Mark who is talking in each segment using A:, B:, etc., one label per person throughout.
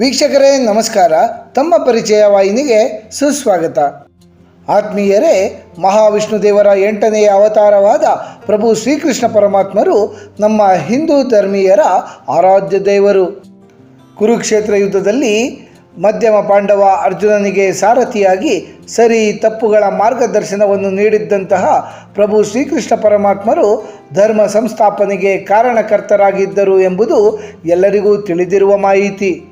A: ವೀಕ್ಷಕರೇ, ನಮಸ್ಕಾರ. ತಮ್ಮ ಪರಿಚಯ ವಾಹಿನಿಗೆ ಸುಸ್ವಾಗತ. ಆತ್ಮೀಯರೇ, ಮಹಾವಿಷ್ಣು ದೇವರ ಎಂಟನೆಯ ಅವತಾರವಾದ ಪ್ರಭು ಶ್ರೀಕೃಷ್ಣ ಪರಮಾತ್ಮರು ನಮ್ಮ ಹಿಂದೂ ಧರ್ಮೀಯರ ಆರಾಧ್ಯ ದೇವರು. ಕುರುಕ್ಷೇತ್ರ ಯುದ್ಧದಲ್ಲಿ ಮಧ್ಯಮ ಪಾಂಡವ ಅರ್ಜುನನಿಗೆ ಸಾರಥಿಯಾಗಿ ಸರಿ ತಪ್ಪುಗಳ ಮಾರ್ಗದರ್ಶನವನ್ನು ನೀಡಿದ್ದಂತಹ ಪ್ರಭು ಶ್ರೀಕೃಷ್ಣ ಪರಮಾತ್ಮರು ಧರ್ಮ ಸಂಸ್ಥಾಪನೆಗೆ ಕಾರಣಕರ್ತರಾಗಿದ್ದರು ಎಂಬುದು ಎಲ್ಲರಿಗೂ ತಿಳಿದಿರುವ ಮಾಹಿತಿ.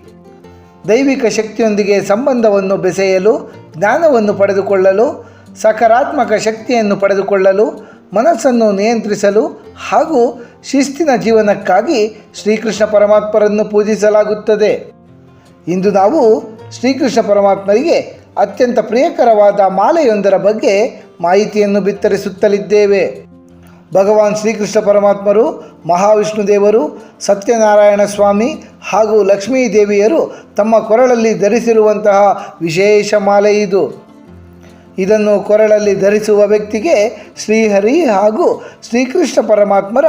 A: ದೈವಿಕ ಶಕ್ತಿಯೊಂದಿಗೆ ಸಂಬಂಧವನ್ನು ಬೆಸೆಯಲು, ಜ್ಞಾನವನ್ನು ಪಡೆದುಕೊಳ್ಳಲು, ಸಕಾರಾತ್ಮಕ ಶಕ್ತಿಯನ್ನು ಪಡೆದುಕೊಳ್ಳಲು, ಮನಸ್ಸನ್ನು ನಿಯಂತ್ರಿಸಲು ಹಾಗೂ ಶಿಸ್ತಿನ ಜೀವನಕ್ಕಾಗಿ ಶ್ರೀಕೃಷ್ಣ ಪರಮಾತ್ಮರನ್ನು ಪೂಜಿಸಲಾಗುತ್ತದೆ. ಇಂದು ನಾವು ಶ್ರೀಕೃಷ್ಣ ಪರಮಾತ್ಮರಿಗೆ ಅತ್ಯಂತ ಪ್ರಿಯಕರವಾದ ಮಾಲೆಯೊಂದರ ಬಗ್ಗೆ ಮಾಹಿತಿಯನ್ನು ಬಿತ್ತರಿಸುತ್ತಲಿದ್ದೇವೆ. ಭಗವಾನ್ ಶ್ರೀಕೃಷ್ಣ ಪರಮಾತ್ಮರು, ಮಹಾವಿಷ್ಣು ದೇವರು, ಸತ್ಯನಾರಾಯಣ ಸ್ವಾಮಿ ಹಾಗೂ ಲಕ್ಷ್ಮೀ ದೇವಿಯರು ತಮ್ಮ ಕೊರಳಲ್ಲಿ ಧರಿಸಿರುವಂತಹ ವಿಶೇಷ ಮಾಲೆ ಇದು. ಇದನ್ನು ಕೊರಳಲ್ಲಿ ಧರಿಸುವ ವ್ಯಕ್ತಿಗೆ ಶ್ರೀಹರಿ ಹಾಗೂ ಶ್ರೀಕೃಷ್ಣ ಪರಮಾತ್ಮರ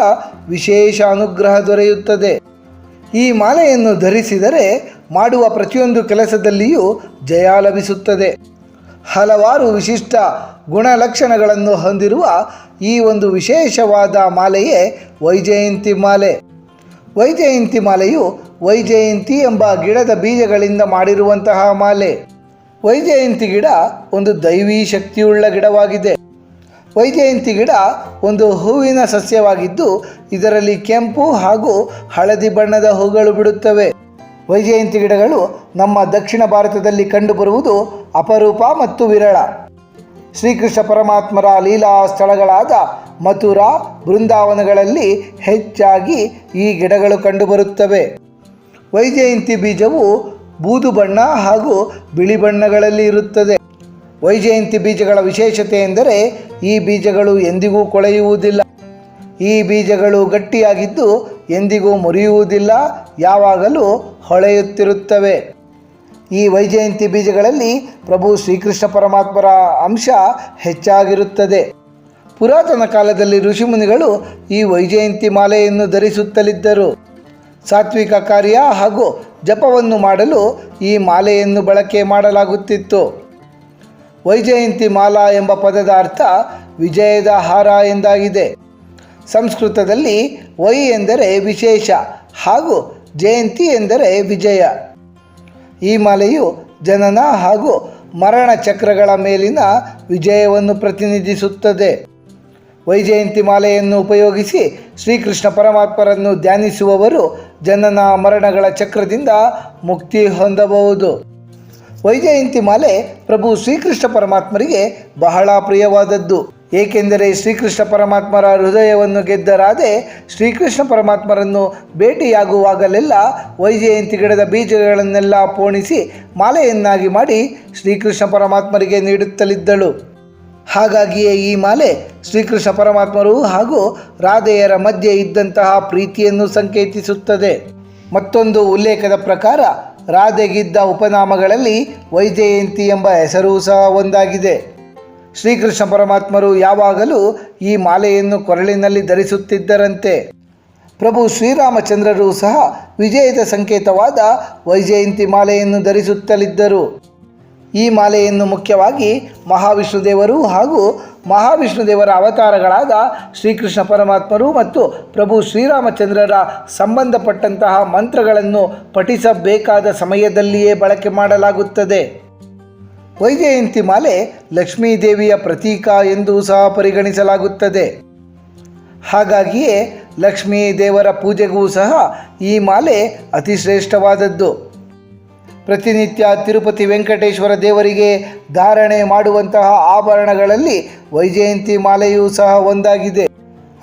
A: ವಿಶೇಷ ಅನುಗ್ರಹ ದೊರೆಯುತ್ತದೆ. ಈ ಮಾಲೆಯನ್ನು ಧರಿಸಿದರೆ ಮಾಡುವ ಪ್ರತಿಯೊಂದು ಕೆಲಸದಲ್ಲಿಯೂ ಜಯ ಲಭಿಸುತ್ತದೆ. ಹಲವಾರು ವಿಶಿಷ್ಟ ಗುಣಲಕ್ಷಣಗಳನ್ನು ಹೊಂದಿರುವ ಈ ಒಂದು ವಿಶೇಷವಾದ ಮಾಲೆಯೇ ವೈಜಯಂತಿ ಮಾಲೆ. ವೈಜಯಂತಿ ಮಾಲೆಯು ವೈಜಯಂತಿ ಎಂಬ ಗಿಡದ ಬೀಜಗಳಿಂದ ಮಾಡಿರುವಂತಹ ಮಾಲೆ. ವೈಜಯಂತಿ ಗಿಡ ಒಂದು ದೈವಿ ಶಕ್ತಿಯುಳ್ಳ ಗಿಡವಾಗಿದೆ. ವೈಜಯಂತಿ ಗಿಡ ಒಂದು ಹೂವಿನ ಸಸ್ಯವಾಗಿದ್ದು, ಇದರಲ್ಲಿ ಕೆಂಪು ಹಾಗೂ ಹಳದಿ ಬಣ್ಣದ ಹೂಗಳು ಬಿಡುತ್ತವೆ. ವೈಜಯಂತಿ ಗಿಡಗಳು ನಮ್ಮ ದಕ್ಷಿಣ ಭಾರತದಲ್ಲಿ ಕಂಡುಬರುವುದು ಅಪರೂಪ ಮತ್ತು ವಿರಳ. ಶ್ರೀಕೃಷ್ಣ ಪರಮಾತ್ಮರ ಲೀಲಾ ಸ್ಥಳಗಳಾದ ಮಥುರಾ, ಬೃಂದಾವನಗಳಲ್ಲಿ ಹೆಚ್ಚಾಗಿ ಈ ಗಿಡಗಳು ಕಂಡುಬರುತ್ತವೆ. ವೈಜಯಂತಿ ಬೀಜವು ಬೂದು ಬಣ್ಣ ಹಾಗೂ ಬಿಳಿ ಬಣ್ಣಗಳಲ್ಲಿ ಇರುತ್ತದೆ. ವೈಜಯಂತಿ ಬೀಜಗಳ ವಿಶೇಷತೆ ಎಂದರೆ ಈ ಬೀಜಗಳು ಎಂದಿಗೂ ಕೊಳೆಯುವುದಿಲ್ಲ. ಈ ಬೀಜಗಳು ಗಟ್ಟಿಯಾಗಿದ್ದು ಎಂದಿಗೂ ಮುರಿಯುವುದಿಲ್ಲ, ಯಾವಾಗಲೂ ಹೊಳೆಯುತ್ತಿರುತ್ತವೆ. ಈ ವೈಜಯಂತಿ ಬೀಜಗಳಲ್ಲಿ ಪ್ರಭು ಶ್ರೀಕೃಷ್ಣ ಪರಮಾತ್ಮರ ಅಂಶ ಹೆಚ್ಚಾಗಿರುತ್ತದೆ. ಪುರಾತನ ಕಾಲದಲ್ಲಿ ಋಷಿಮುನಿಗಳು ಈ ವೈಜಯಂತಿ ಮಾಲೆಯನ್ನು ಧರಿಸುತ್ತಲಿದ್ದರು. ಸಾತ್ವಿಕ ಕಾರ್ಯ ಹಾಗೂ ಜಪವನ್ನು ಮಾಡಲು ಈ ಮಾಲೆಯನ್ನು ಬಳಕೆ ಮಾಡಲಾಗುತ್ತಿತ್ತು. ವೈಜಯಂತಿ ಮಾಲಾ ಎಂಬ ಪದದ ಅರ್ಥ ವಿಜಯದ ಹಾರ ಎಂದಾಗಿದೆ. ಸಂಸ್ಕೃತದಲ್ಲಿ ವೈ ಎಂದರೆ ವಿಶೇಷ ಹಾಗೂ ಜಯಂತಿ ಎಂದರೆ ವಿಜಯ. ಈ ಮಾಲೆಯು ಜನನ ಹಾಗೂ ಮರಣ ಚಕ್ರಗಳ ಮೇಲಿನ ವಿಜಯವನ್ನು ಪ್ರತಿನಿಧಿಸುತ್ತದೆ. ವೈಜಯಂತಿ ಮಾಲೆಯನ್ನು ಉಪಯೋಗಿಸಿ ಶ್ರೀಕೃಷ್ಣ ಪರಮಾತ್ಮರನ್ನು ಧ್ಯಾನಿಸುವವರು ಜನನ ಮರಣಗಳ ಚಕ್ರದಿಂದ ಮುಕ್ತಿ ಹೊಂದಬಹುದು. ವೈಜಯಂತಿ ಮಾಲೆ ಪ್ರಭು ಶ್ರೀಕೃಷ್ಣ ಪರಮಾತ್ಮರಿಗೆ ಬಹಳ ಪ್ರಿಯವಾದದ್ದು. ಏಕೆಂದರೆ ಶ್ರೀಕೃಷ್ಣ ಪರಮಾತ್ಮರ ಹೃದಯವನ್ನು ಗೆದ್ದ ರಾಧೆ ಶ್ರೀಕೃಷ್ಣ ಪರಮಾತ್ಮರನ್ನು ಭೇಟಿಯಾಗುವಾಗಲೆಲ್ಲ ವೈಜಯಂತಿ ಗಿಡದ ಬೀಜಗಳನ್ನೆಲ್ಲ ಪೋಣಿಸಿ ಮಾಲೆಯನ್ನಾಗಿ ಮಾಡಿ ಶ್ರೀಕೃಷ್ಣ ಪರಮಾತ್ಮರಿಗೆ ನೀಡುತ್ತಲಿದ್ದಳು. ಹಾಗಾಗಿಯೇ ಈ ಮಾಲೆ ಶ್ರೀಕೃಷ್ಣ ಪರಮಾತ್ಮರು ಹಾಗೂ ರಾಧೆಯರ ಮಧ್ಯೆ ಇದ್ದಂತಹ ಪ್ರೀತಿಯನ್ನು ಸಂಕೇತಿಸುತ್ತದೆ. ಮತ್ತೊಂದು ಉಲ್ಲೇಖದ ಪ್ರಕಾರ ರಾಧೆಗಿದ್ದ ಉಪನಾಮಗಳಲ್ಲಿ ವೈಜಯಂತಿ ಎಂಬ ಹೆಸರೂ ಸಹ ಒಂದಾಗಿದೆ. ಶ್ರೀಕೃಷ್ಣ ಪರಮಾತ್ಮರು ಯಾವಾಗಲೂ ಈ ಮಾಲೆಯನ್ನು ಕೊರಳಿನಲ್ಲಿ ಧರಿಸುತ್ತಿದ್ದರಂತೆ. ಪ್ರಭು ಶ್ರೀರಾಮಚಂದ್ರರು ಸಹ ವಿಜಯದ ಸಂಕೇತವಾದ ವೈಜಯಂತಿ ಮಾಲೆಯನ್ನು ಧರಿಸುತ್ತಲಿದ್ದರು. ಈ ಮಾಲೆಯನ್ನು ಮುಖ್ಯವಾಗಿ ಮಹಾವಿಷ್ಣು ದೇವರು ಹಾಗೂ ಮಹಾವಿಷ್ಣು ದೇವರ ಅವತಾರಗಳಾದ ಶ್ರೀಕೃಷ್ಣ ಪರಮಾತ್ಮರು ಮತ್ತು ಪ್ರಭು ಶ್ರೀರಾಮಚಂದ್ರರ ಸಂಬಂಧಪಟ್ಟಂತಹ ಮಂತ್ರಗಳನ್ನು ಪಠಿಸಬೇಕಾದ ಸಮಯದಲ್ಲಿಯೇ ಬಳಕೆ ಮಾಡಲಾಗುತ್ತದೆ. ವೈಜಯಂತಿ ಮಾಲೆ ಲಕ್ಷ್ಮೀ ದೇವಿಯ ಪ್ರತೀಕ ಎಂದು ಸಹ ಪರಿಗಣಿಸಲಾಗುತ್ತದೆ. ಹಾಗಾಗಿಯೇ ಲಕ್ಷ್ಮೀ ದೇವರ ಪೂಜೆಗೂ ಸಹ ಈ ಮಾಲೆ ಅತಿ ಶ್ರೇಷ್ಠವಾದದ್ದು ಪ್ರತಿನಿತ್ಯ ತಿರುಪತಿ ವೆಂಕಟೇಶ್ವರ ದೇವರಿಗೆ ಧಾರಣೆ ಮಾಡುವಂತಹ ಆಭರಣಗಳಲ್ಲಿ ವೈಜಯಂತಿ ಮಾಲೆಯೂ ಸಹ ಒಂದಾಗಿದೆ.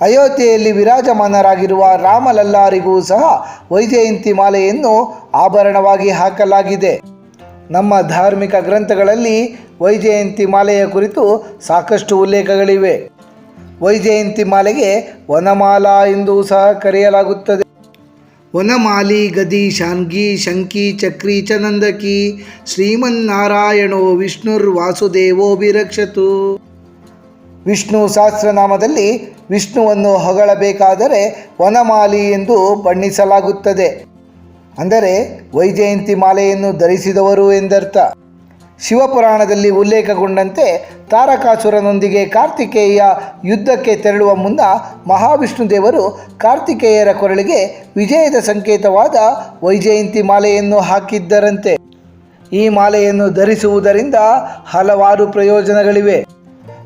A: ಅಯೋಧ್ಯೆಯಲ್ಲಿ ವಿರಾಜಮಾನರಾಗಿರುವ ರಾಮಲಲ್ಲಾರಿಗೂ ಸಹ ವೈಜಯಂತಿ ಮಾಲೆಯನ್ನು ಆಭರಣವಾಗಿ ಹಾಕಲಾಗಿದೆ. ನಮ್ಮ ಧಾರ್ಮಿಕ ಗ್ರಂಥಗಳಲ್ಲಿ ವೈಜಯಂತಿ ಮಾಲೆಯ ಕುರಿತು ಸಾಕಷ್ಟು ಉಲ್ಲೇಖಗಳಿವೆ. ವೈಜಯಂತಿ ಮಾಲೆಗೆ ವನಮಾಲಾ ಎಂದು ಸಹ ಕರೆಯಲಾಗುತ್ತದೆ. ವನಮಾಲಿ ಗದಿ ಶಾನ್ಗಿ ಶಂಕಿ ಚಕ್ರಿ ಚನಂದಕಿ ನಂದಕಿ ಶ್ರೀಮನ್ನಾರಾಯಣೋ ವಿಷ್ಣುರ್ ವಾಸುದೇವೋ ಭಿರಕ್ಷತು ವಿಷ್ಣು ಸಹಸ್ರನಾಮದಲ್ಲಿ ವಿಷ್ಣುವನ್ನು ಹೊಗಳಬೇಕಾದರೆ ವನಮಾಲಿ ಎಂದು ಬಣ್ಣಿಸಲಾಗುತ್ತದೆ. ಅಂದರೆ ವೈಜಯಂತಿ ಮಾಲೆಯನ್ನು ಧರಿಸಿದವರು ಎಂದರ್ಥ. ಶಿವಪುರಾಣದಲ್ಲಿ ಉಲ್ಲೇಖಗೊಂಡಂತೆ ತಾರಕಾಸುರನೊಂದಿಗೆ ಕಾರ್ತಿಕೇಯ ಯುದ್ಧಕ್ಕೆ ತೆರಳುವ ಮುನ್ನ ಮಹಾವಿಷ್ಣು ದೇವರು ಕಾರ್ತಿಕೇಯರ ಕೊರಳಿಗೆ ವಿಜಯದ ಸಂಕೇತವಾದ ವೈಜಯಂತಿ ಮಾಲೆಯನ್ನು ಹಾಕಿದ್ದರಂತೆ. ಈ ಮಾಲೆಯನ್ನು ಧರಿಸುವುದರಿಂದ ಹಲವಾರು ಪ್ರಯೋಜನಗಳಿವೆ.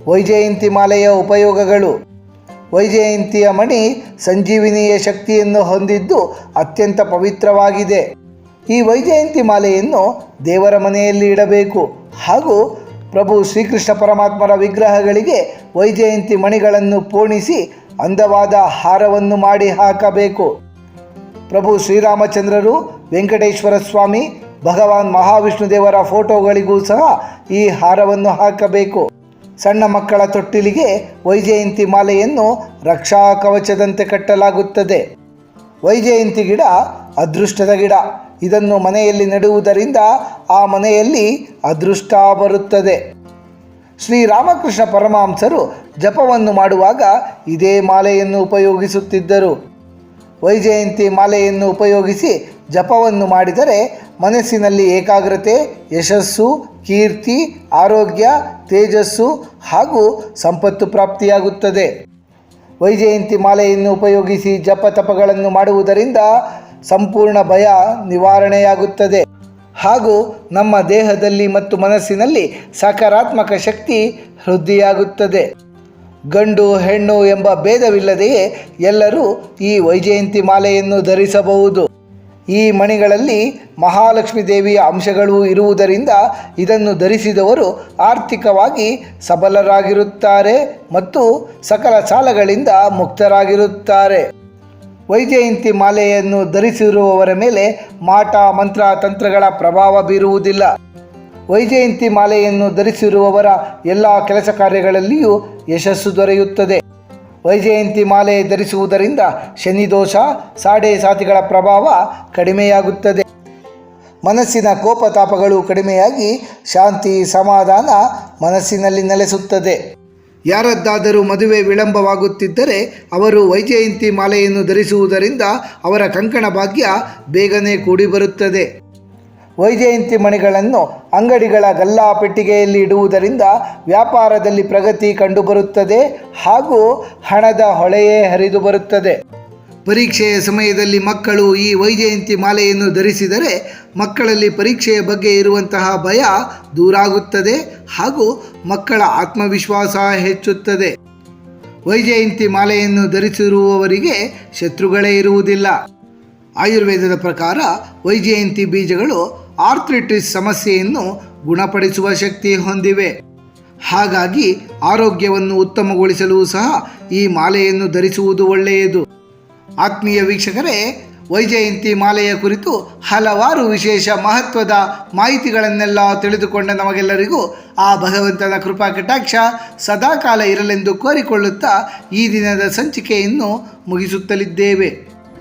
A: ವೈಜಯಂತಿ ಮಾಲೆಯ ಉಪಯೋಗಗಳು. ವೈಜಯಂತಿಯ ಮಣಿ ಸಂಜೀವಿನಿಯ ಶಕ್ತಿಯನ್ನು ಹೊಂದಿದ್ದು ಅತ್ಯಂತ ಪವಿತ್ರವಾಗಿದೆ. ಈ ವೈಜಯಂತಿ ಮಾಲೆಯನ್ನು ದೇವರ ಮನೆಯಲ್ಲಿ ಇಡಬೇಕು. ಹಾಗೂ ಪ್ರಭು ಶ್ರೀಕೃಷ್ಣ ಪರಮಾತ್ಮರ ವಿಗ್ರಹಗಳಿಗೆ ವೈಜಯಂತಿ ಮಣಿಗಳನ್ನು ಪೋಣಿಸಿ ಅಂದವಾದ ಹಾರವನ್ನು ಮಾಡಿ ಹಾಕಬೇಕು. ಪ್ರಭು ಶ್ರೀರಾಮಚಂದ್ರರು, ವೆಂಕಟೇಶ್ವರ ಸ್ವಾಮಿ, ಭಗವಾನ್ ಮಹಾವಿಷ್ಣು ದೇವರ ಫೋಟೋಗಳಿಗೂ ಸಹ ಈ ಹಾರವನ್ನು ಹಾಕಬೇಕು. ಸಣ್ಣ ಮಕ್ಕಳ ತೊಟ್ಟಿಲಿಗೆ ವೈಜಯಂತಿ ಮಾಲೆಯನ್ನು ರಕ್ಷಾ ಕವಚದಂತೆ ಕಟ್ಟಲಾಗುತ್ತದೆ. ವೈಜಯಂತಿ ಗಿಡ ಅದೃಷ್ಟದ ಗಿಡ. ಇದನ್ನು ಮನೆಯಲ್ಲಿ ನೆಡುವುದರಿಂದ ಆ ಮನೆಯಲ್ಲಿ ಅದೃಷ್ಟ ಬರುತ್ತದೆ. ಶ್ರೀರಾಮಕೃಷ್ಣ ಪರಮಹಂಸರು ಜಪವನ್ನು ಮಾಡುವಾಗ ಇದೇ ಮಾಲೆಯನ್ನು ಉಪಯೋಗಿಸುತ್ತಿದ್ದರು. ವೈಜಯಂತಿ ಮಾಲೆಯನ್ನು ಉಪಯೋಗಿಸಿ ಜಪವನ್ನು ಮಾಡಿದರೆ ಮನಸ್ಸಿನಲ್ಲಿ ಏಕಾಗ್ರತೆ, ಯಶಸ್ಸು, ಕೀರ್ತಿ, ಆರೋಗ್ಯ, ತೇಜಸ್ಸು ಹಾಗೂ ಸಂಪತ್ತು ಪ್ರಾಪ್ತಿಯಾಗುತ್ತದೆ. ವೈಜಯಂತಿ ಮಾಲೆಯನ್ನು ಉಪಯೋಗಿಸಿ ಜಪ ತಪಗಳನ್ನು ಮಾಡುವುದರಿಂದ ಸಂಪೂರ್ಣ ಭಯ ನಿವಾರಣೆಯಾಗುತ್ತದೆ. ಹಾಗೂ ನಮ್ಮ ದೇಹದಲ್ಲಿ ಮತ್ತು ಮನಸ್ಸಿನಲ್ಲಿ ಸಕಾರಾತ್ಮಕ ಶಕ್ತಿ ವೃದ್ಧಿಯಾಗುತ್ತದೆ. ಗಂಡು ಹೆಣ್ಣು ಎಂಬ ಭೇದವಿಲ್ಲದೆಯೇ ಎಲ್ಲರೂ ಈ ವೈಜಯಂತಿ ಮಾಲೆಯನ್ನು ಧರಿಸಬಹುದು. ಈ ಮಣಿಗಳಲ್ಲಿ ಮಹಾಲಕ್ಷ್ಮೀ ದೇವಿಯ ಅಂಶಗಳು ಇರುವುದರಿಂದ ಇದನ್ನು ಧರಿಸಿದವರು ಆರ್ಥಿಕವಾಗಿ ಸಬಲರಾಗಿರುತ್ತಾರೆ ಮತ್ತು ಸಕಲ ಸಾಲಗಳಿಂದ ಮುಕ್ತರಾಗಿರುತ್ತಾರೆ. ವೈಜಯಂತಿ ಮಾಲೆಯನ್ನು ಧರಿಸಿರುವವರ ಮೇಲೆ ಮಾಟ, ಮಂತ್ರ, ತಂತ್ರಗಳ ಪ್ರಭಾವ ಬೀರುವುದಿಲ್ಲ. ವೈಜಯಂತಿ ಮಾಲೆಯನ್ನು ಧರಿಸಿರುವವರ ಎಲ್ಲ ಕೆಲಸ ಕಾರ್ಯಗಳಲ್ಲಿಯೂ ಯಶಸ್ಸು ದೊರೆಯುತ್ತದೆ. ವೈಜಯಂತಿ ಮಾಲೆ ಧರಿಸುವುದರಿಂದ ಶನಿದೋಷ, ಸಾಡೆ ಸಾತಿಗಳ ಪ್ರಭಾವ ಕಡಿಮೆಯಾಗುತ್ತದೆ. ಮನಸ್ಸಿನ ಕೋಪತಾಪಗಳು ಕಡಿಮೆಯಾಗಿ ಶಾಂತಿ, ಸಮಾಧಾನ ಮನಸ್ಸಿನಲ್ಲಿ ನೆಲೆಸುತ್ತದೆ. ಯಾರದ್ದಾದರೂ ಮದುವೆ ವಿಳಂಬವಾಗುತ್ತಿದ್ದರೆ ಅವರು ವೈಜಯಂತಿ ಮಾಲೆಯನ್ನು ಧರಿಸುವುದರಿಂದ ಅವರ ಕಂಕಣ ಭಾಗ್ಯ ಬೇಗನೆ ಕೂಡಿ ಬರುತ್ತದೆ ವೈಜಯಂತಿ ಮಣಿಗಳನ್ನು ಅಂಗಡಿಗಳ ಗಲ್ಲಾ ಪೆಟ್ಟಿಗೆಯಲ್ಲಿ ಇಡುವುದರಿಂದ ವ್ಯಾಪಾರದಲ್ಲಿ ಪ್ರಗತಿ ಕಂಡುಬರುತ್ತದೆ ಹಾಗೂ ಹಣದ ಹೊಳೆಯೇ ಹರಿದು ಬರುತ್ತದೆ. ಪರೀಕ್ಷೆಯ ಸಮಯದಲ್ಲಿ ಮಕ್ಕಳು ಈ ವೈಜಯಂತಿ ಮಾಲೆಯನ್ನು ಧರಿಸಿದರೆ ಮಕ್ಕಳಲ್ಲಿ ಪರೀಕ್ಷೆಯ ಬಗ್ಗೆ ಇರುವಂತಹ ಭಯ ದೂರಾಗುತ್ತದೆ ಹಾಗೂ ಮಕ್ಕಳ ಆತ್ಮವಿಶ್ವಾಸ ಹೆಚ್ಚುತ್ತದೆ. ವೈಜಯಂತಿ ಮಾಲೆಯನ್ನು ಧರಿಸಿರುವವರಿಗೆ ಶತ್ರುಗಳೇ ಇರುವುದಿಲ್ಲ. ಆಯುರ್ವೇದದ ಪ್ರಕಾರ ವೈಜಯಂತಿ ಬೀಜಗಳು ಆರ್ಥ್ರಿಟಿಸ್ ಸಮಸ್ಯೆಯನ್ನು ಗುಣಪಡಿಸುವ ಶಕ್ತಿ ಹೊಂದಿವೆ. ಹಾಗಾಗಿ ಆರೋಗ್ಯವನ್ನು ಉತ್ತಮಗೊಳಿಸಲು ಸಹ ಈ ಮಾಲೆಯನ್ನು ಧರಿಸುವುದು ಒಳ್ಳೆಯದು. ಆತ್ಮೀಯ ವೀಕ್ಷಕರೇ, ವೈಜಯಂತಿ ಮಾಲೆಯ ಕುರಿತು ಹಲವಾರು ವಿಶೇಷ ಮಹತ್ವದ ಮಾಹಿತಿಗಳನ್ನೆಲ್ಲ ತಿಳಿದುಕೊಂಡ ನಮಗೆಲ್ಲರಿಗೂ ಆ ಭಗವಂತನ ಕೃಪಾ ಕಟಾಕ್ಷ ಸದಾಕಾಲ ಇರಲೆಂದು ಕೋರಿಕೊಳ್ಳುತ್ತಾ ಈ ದಿನದ ಸಂಚಿಕೆಯನ್ನು ಮುಗಿಸುತ್ತಲಿದ್ದೇವೆ.